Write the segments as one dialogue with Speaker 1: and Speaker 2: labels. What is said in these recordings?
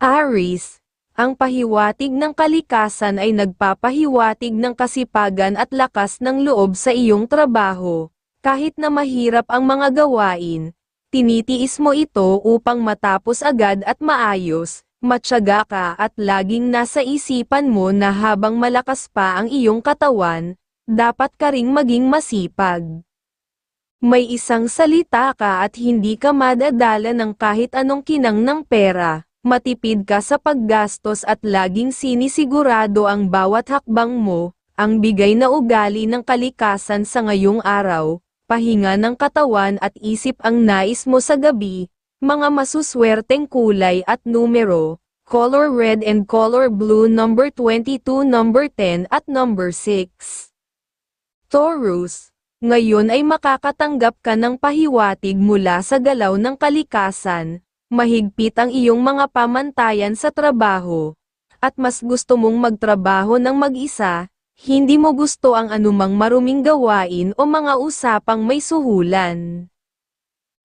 Speaker 1: Aris, ang pahiwatig ng kalikasan ay nagpapahiwatig ng kasipagan at lakas ng loob sa iyong trabaho. Kahit na mahirap ang mga gawain, tinitiis mo ito upang matapos agad at maayos, matyaga ka at laging nasa isipan mo na habang malakas pa ang iyong katawan, dapat ka ring maging masipag. May isang salita ka at hindi ka madadala ng kahit anong kinang ng pera, matipid ka sa paggastos at laging sinisigurado ang bawat hakbang mo, ang bigay na ugali ng kalikasan sa ngayong araw, pahinga ng katawan at isip ang nais mo sa gabi, mga masuswerteng kulay at numero, color red and color blue number 22 number 10 at number 6. Taurus, ngayon ay makakatanggap ka ng pahiwatig mula sa galaw ng kalikasan, mahigpit ang iyong mga pamantayan sa trabaho, at mas gusto mong magtrabaho ng mag-isa, hindi mo gusto ang anumang maruming gawain o mga usapang may suhulan.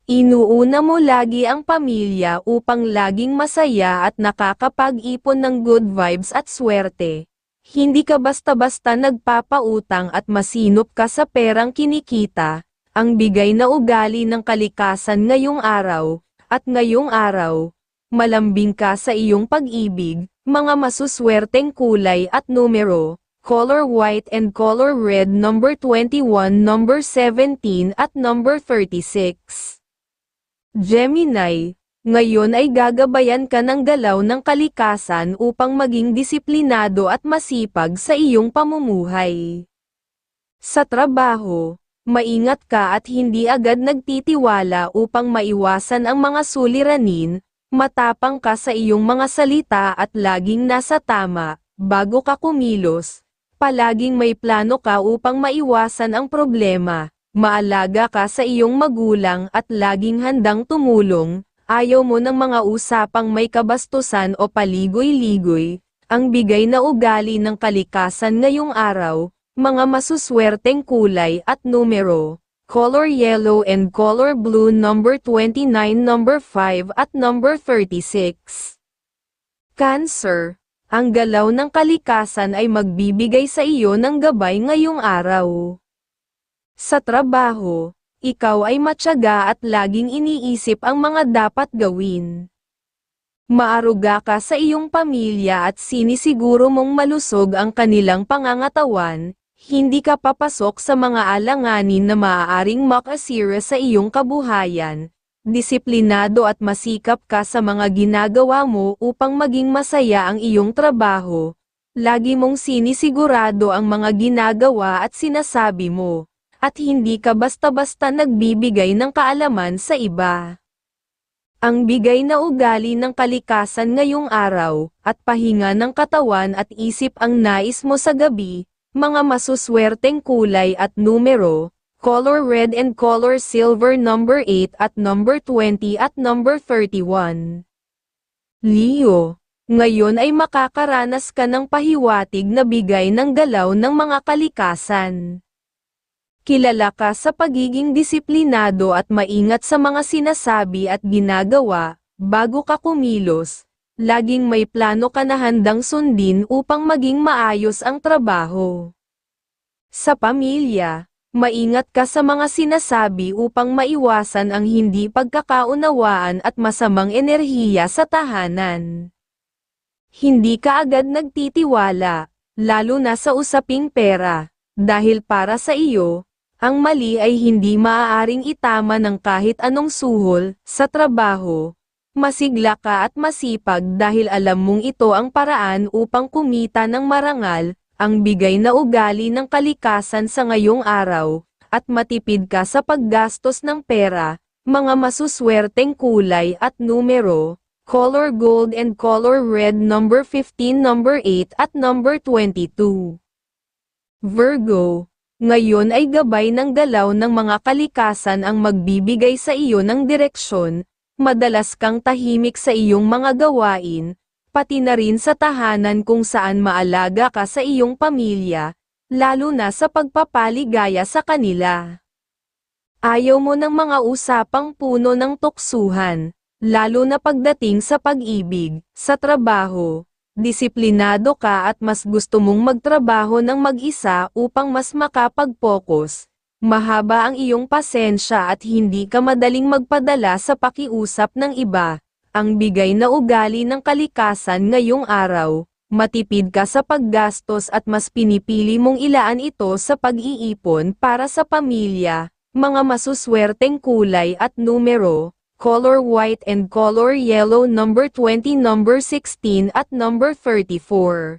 Speaker 1: Inuuna mo lagi ang pamilya upang laging masaya at nakakapag-ipon ng good vibes at swerte. Hindi ka basta-basta nagpapautang at masinop ka sa perang kinikita, ang bigay na ugali ng kalikasan ngayong araw, at ngayong araw, malambing ka sa iyong pag-ibig, mga masuswerteng kulay at numero, color white and color red number 21 number 17 at number 36. Gemini, ngayon ay gagabayan ka ng galaw ng kalikasan upang maging disiplinado at masipag sa iyong pamumuhay. Sa trabaho, maingat ka at hindi agad nagtitiwala upang maiwasan ang mga suliranin, matapang ka sa iyong mga salita at laging nasa tama, bago ka kumilos, palaging may plano ka upang maiwasan ang problema, maalaga ka sa iyong magulang at laging handang tumulong, ayaw mo ng mga usapang may kabastusan o paligoy-ligoy, ang bigay na ugali ng kalikasan ngayong araw, mga masuswerteng kulay at numero, color yellow and color blue number 29 number 5 at number 36. Cancer, ang galaw ng kalikasan ay magbibigay sa iyo ng gabay ngayong araw. Sa trabaho, ikaw ay matyaga at laging iniisip ang mga dapat gawin. Maaruga ka sa iyong pamilya at sinisiguro mong malusog ang kanilang pangangatawan, hindi ka papasok sa mga alanganin na maaaring makasira sa iyong kabuhayan, disiplinado at masikap ka sa mga ginagawa mo upang maging masaya ang iyong trabaho, lagi mong sinisigurado ang mga ginagawa at sinasabi mo. At hindi ka basta-basta nagbibigay ng kaalaman sa iba. Ang bigay na ugali ng kalikasan ngayong araw, at pahinga ng katawan at isip ang nais mo sa gabi, mga masuswerteng kulay at numero, color red and color silver number 8 at number 20 at number 31. Leo, ngayon ay makakaranas ka ng pahiwatig na bigay ng galaw ng mga kalikasan. Kilala ka sa pagiging disiplinado at maingat sa mga sinasabi at ginagawa, bago ka kumilos, laging may plano ka na handang sundin upang maging maayos ang trabaho. Sa pamilya, maingat ka sa mga sinasabi upang maiwasan ang hindi pagkakaunawaan at masamang enerhiya sa tahanan. Hindi ka agad nagtitiwala, lalo na sa usaping pera, dahil para sa iyo, ang mali ay hindi maaaring itama ng kahit anong suhol, sa trabaho. Masigla ka at masipag dahil alam mong ito ang paraan upang kumita ng marangal, ang bigay na ugali ng kalikasan sa ngayong araw, at matipid ka sa paggastos ng pera, mga masuswerteng kulay at numero, color gold and color red number 15 number 8 at number 22. Virgo, ngayon ay gabay ng galaw ng mga kalikasan ang magbibigay sa iyo ng direksyon, madalas kang tahimik sa iyong mga gawain, pati na rin sa tahanan kung saan maalaga ka sa iyong pamilya, lalo na sa pagpapaligaya sa kanila. Ayaw mo ng mga usapang puno ng tuksuhan, lalo na pagdating sa pag-ibig, sa trabaho. Disiplinado ka at mas gusto mong magtrabaho ng mag-isa upang mas makapag-focus. Mahaba ang iyong pasensya at hindi ka madaling magpadala sa pakiusap ng iba. Ang bigay na ugali ng kalikasan ngayong araw, matipid ka sa paggastos at mas pinipili mong ilaan ito sa pag-iipon para sa pamilya, mga masuswerteng kulay at numero, color white and color yellow number 20 number 16 at number 34.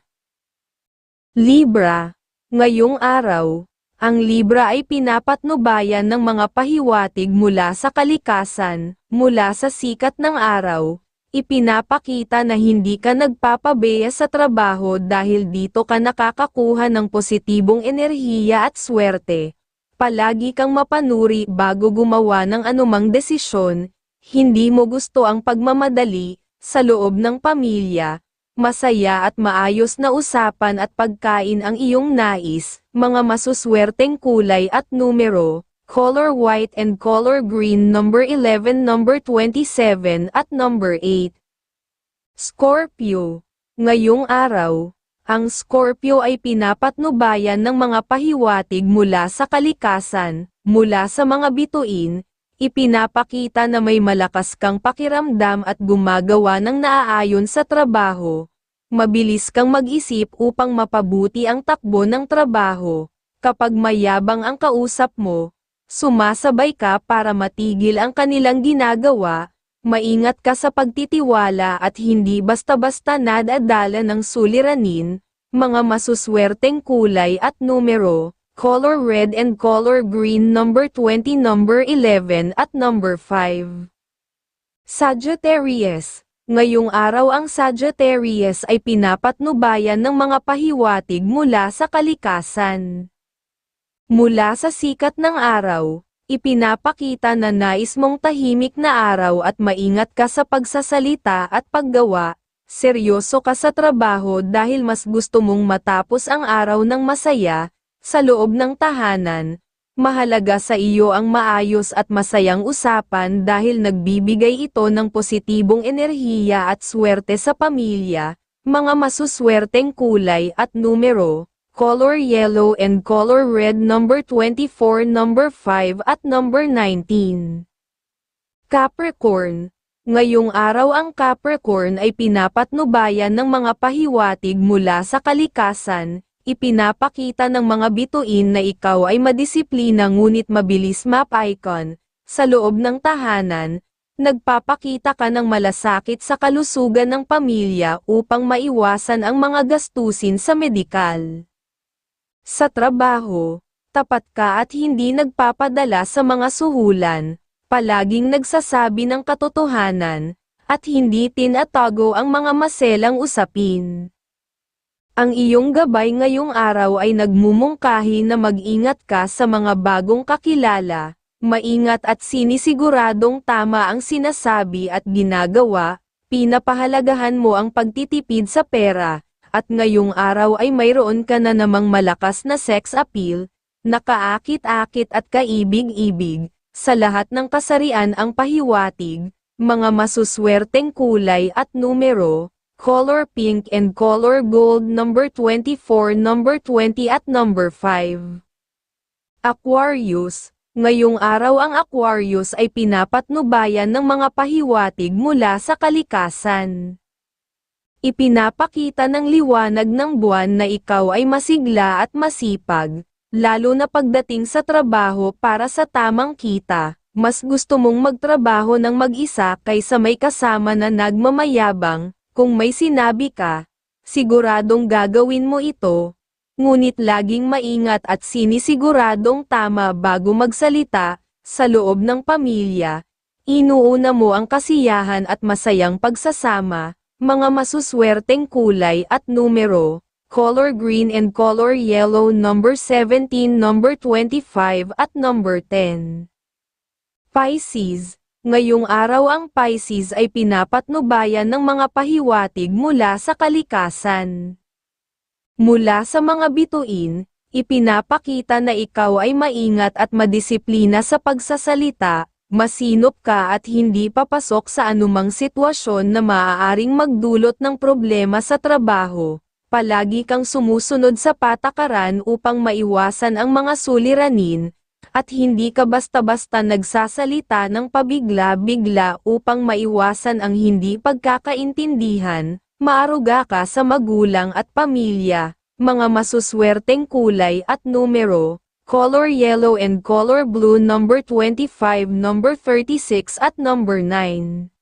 Speaker 1: Libra, ngayong araw, ang Libra ay pinapatnubayan ng mga pahiwatig mula sa kalikasan, mula sa sikat ng araw, ipinapakita na hindi ka nagpapabeya sa trabaho dahil dito ka nakakakuha ng positibong enerhiya at swerte. Palagi kang mapanuri bago gumawa ng anumang desisyon, hindi mo gusto ang pagmamadali, sa loob ng pamilya, masaya at maayos na usapan at pagkain ang iyong nais, mga masuswerteng kulay at numero, color white and color green number 11 number 27 at number 8. Scorpio, ngayong araw, ang Scorpio ay pinapatnubayan ng mga pahiwatig mula sa kalikasan, mula sa mga bituin, ipinapakita na may malakas kang pakiramdam at gumagawa ng naaayon sa trabaho. Mabilis kang mag-isip upang mapabuti ang takbo ng trabaho. Kapag mayabang ang kausap mo, sumasabay ka para matigil ang kanilang ginagawa, maingat ka sa pagtitiwala at hindi basta-basta nadadala ng suliranin, mga masuswerteng kulay at numero, color red and color green number 20 number 11 at number 5. Sagittarius, ngayong araw ang Sagittarius ay pinapatnubayan ng mga pahiwatig mula sa kalikasan. Mula sa sikat ng araw, ipinapakita na nais mong tahimik na araw at maingat ka sa pagsasalita at paggawa, seryoso ka sa trabaho dahil mas gusto mong matapos ang araw ng masaya, sa loob ng tahanan, mahalaga sa iyo ang maayos at masayang usapan dahil nagbibigay ito ng positibong enerhiya at swerte sa pamilya, mga masuswerteng kulay at numero, color yellow and color red number 24 number 5 at number 19. Capricorn, ngayong araw ang Capricorn ay pinapatnubayan ng mga pahiwatig mula sa kalikasan, ipinapakita ng mga bituin na ikaw ay madisiplina ngunit mabilis map icon, sa loob ng tahanan, nagpapakita ka ng malasakit sa kalusugan ng pamilya upang maiwasan ang mga gastusin sa medikal. Sa trabaho, tapat ka at hindi nagpapadala sa mga suhulan, palaging nagsasabi ng katotohanan, at hindi tinatago ang mga maselang usapin. Ang iyong gabay ngayong araw ay nagmumungkahi na mag-ingat ka sa mga bagong kakilala, maingat at sinisiguradong tama ang sinasabi at ginagawa, pinapahalagahan mo ang pagtitipid sa pera, at ngayong araw ay mayroon ka na namang malakas na sex appeal, nakaakit-akit at kaibig-ibig, sa lahat ng kasarian ang pahiwatig, mga masuswerteng kulay at numero, color pink and color gold number 24 number 20 at number 5. Aquarius, ngayong araw ang Aquarius ay pinapatnubayan ng mga pahiwatig mula sa kalikasan. Ipinapakita ng liwanag ng buwan na ikaw ay masigla at masipag, lalo na pagdating sa trabaho para sa tamang kita. Mas gusto mong magtrabaho ng mag-isa kaysa may kasama na nagmamayabang, kung may sinabi ka, siguradong gagawin mo ito, ngunit laging maingat at sinisiguradong tama bago magsalita, sa loob ng pamilya, inuuna mo ang kasiyahan at masayang pagsasama, mga masuswerteng kulay at numero, color green and color yellow number 17 number 25 at number 10. Pisces, ngayong araw ang Pisces ay pinapatnubayan ng mga pahiwatig mula sa kalikasan. Mula sa mga bituin, ipinapakita na ikaw ay maingat at madisiplina sa pagsasalita, Masinop ka at hindi papasok sa anumang sitwasyon na maaaring magdulot ng problema sa trabaho. Palagi kang sumusunod sa patakaran upang maiwasan ang mga suliranin, at hindi ka basta-basta nagsasalita ng pabigla-bigla upang maiwasan ang hindi pagkakaintindihan, maaruga ka sa magulang at pamilya, mga masuswerteng kulay at numero, color yellow and color blue number 25 number 36 at number 9.